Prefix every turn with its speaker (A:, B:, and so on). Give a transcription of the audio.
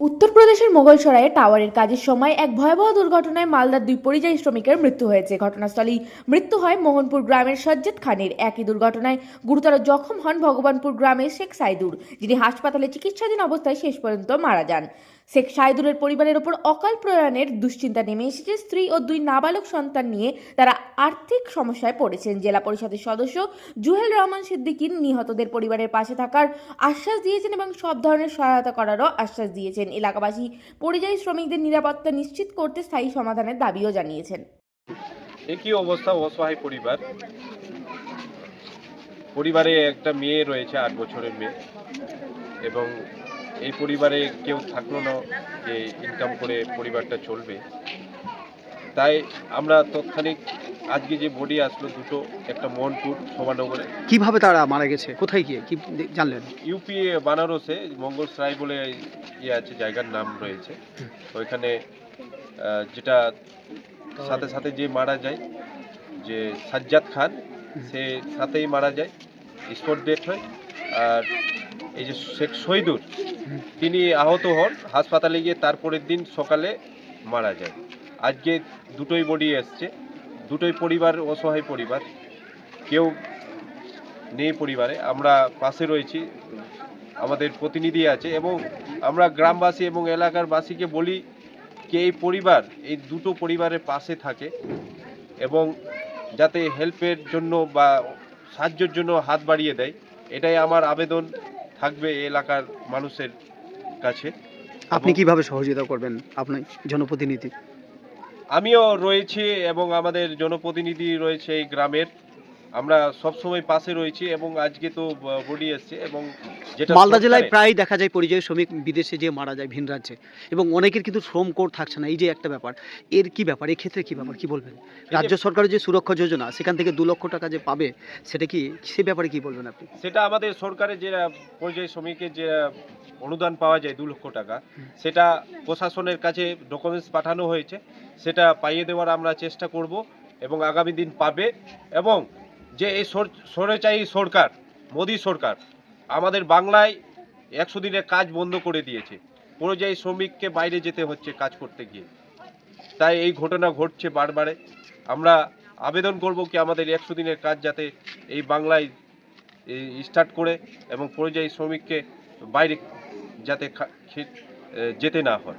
A: উত্তরপ্রদেশের মোগলসরায়ে টাওয়ারের কাজের সময় এক ভয়াবহ দুর্ঘটনায় মালদার দুই পরিযায়ী শ্রমিকের মৃত্যু হয়েছে। ঘটনাস্থলেই মৃত্যু হয় মোহনপুর গ্রামের সজ্জাদ খানের। একই দুর্ঘটনায় গুরুতর জখম হন ভগবানপুর গ্রামের শেখ সাইদুর, যিনি হাসপাতালে চিকিৎসাধীন অবস্থায় শেষ পর্যন্ত মারা যান। শেখ সাইদুরের পরিবারের ওপর অকাল প্রয়াণের দুশ্চিন্তা নেমে এসেছে। স্ত্রী ও দুই নাবালক সন্তান নিয়ে তারা আর্থিক সমস্যায় পড়েছেন। জেলা পরিষদের সদস্য জুহেল রহমান সিদ্দিকিন নিহতদের পরিবারের পাশে থাকার আশ্বাস দিয়েছেন এবং সব ধরনের সহায়তা করারও আশ্বাস দিয়েছেন। এলাকাবাসী পরিযায়ী শ্রমিকদের নিরাপত্তা নিশ্চিত করতে স্থায়ী সমাধানের দাবিও জানিয়েছেন।
B: একই অবস্থা অসহায় পরিবার। পরিবারে একটা মেয়ে রয়েছে, আট বছরের মেয়ে। এবং এই পরিবারে কেউ থাকল না যে ইনকাম করে পরিবারটা চলবে। তাই আমরা তৎক্ষণিক আজকে যে বডি আসলো দুটো একটা মোহনপুর শোভানগরে
C: কীভাবে তারা মারা গেছে? কোথায় গিয়ে? কি জানলেন?
B: ইউপি বানারসে মঙ্গল সরাই বলে ইয়ে আছে জায়গার নাম রয়েছে। ওইখানে যেটা সাথে সাথে যে মারা যায় যে সাজ্জাদ খান সে সাথেই মারা যায়। স্পট ডেট হয় আর এই যে শেখ শহীদুর তিনি আহত হন, হাসপাতালে গিয়ে তারপরের দিন সকালে মারা যায়। আজকে দুটোই বডি এসছে, দুটোই পরিবার, অসহায় পরিবার। কেউ নেই পরিবারে, আমরা পাশে রয়েছি, আমাদের প্রতিনিধি আছে এবং আমরা গ্রামবাসী এবং এলাকার বাসীকে বলি যে এই পরিবার, এই দুটো পরিবারের পাশে থাকে এবং যাতে হেল্পের জন্য বা সাহায্যের জন্য হাত বাড়িয়ে দেয়, এটাই আমার আবেদন। থাকবে এই এলাকার মানুষের কাছে।
C: আপনি কীভাবে সহযোগিতা করবেন আপনি জনপ্রতিনিধি?
B: আমিও রয়েছি এবং আমাদের জনপ্রতিনিধি রয়েছে এই গ্রামের। আমরা সব সময় পাশে রয়েছি এবং আজকে তো বডি এসছে এবং যেটা
C: মালদা জেলায় প্রায় দেখা যায় পরিযায়ী শ্রমিক বিদেশে যে মারা যায় ভিন রাজ্যে। এবং অনেকের কিন্তু শ্রম কোড থাকছে না এই যে একটা ব্যাপার। এর কি ব্যাপার? এই ক্ষেত্রে কি ব্যাপার? কি বলবেন? রাজ্য সরকারের যে সুরক্ষা যোজনা সেখান থেকে দু লক্ষ টাকা যে পাবে সেটা কি সে ব্যাপারে কি বলবেন আপনি?
B: সেটা আমাদের সরকারের যে পরিযায়ী শ্রমিকের যে অনুদান পাওয়া যায় দু লক্ষ টাকা সেটা প্রশাসনের কাছে ডকুমেন্টস পাঠানো হয়েছে। সেটা পাইয়ে দেওয়ার আমরা চেষ্টা করব এবং আগামী দিন পাবে এবং যে এই সর- স্বৈরাচারী সরকার, মোদী সরকার, আমাদের বাংলায় একশো দিনের কাজ বন্ধ করে দিয়েছে। পরিযায়ী শ্রমিককে বাইরে যেতে হচ্ছে কাজ করতে গিয়ে। তাই এই ঘটনা ঘটছে বারবারে। আমরা আবেদন করব কি আমাদের একশো দিনের কাজ যাতে এই বাংলায় স্টার্ট করে এবং পরিযায়ী শ্রমিককে বাইরে যাতে যেতে না হয়।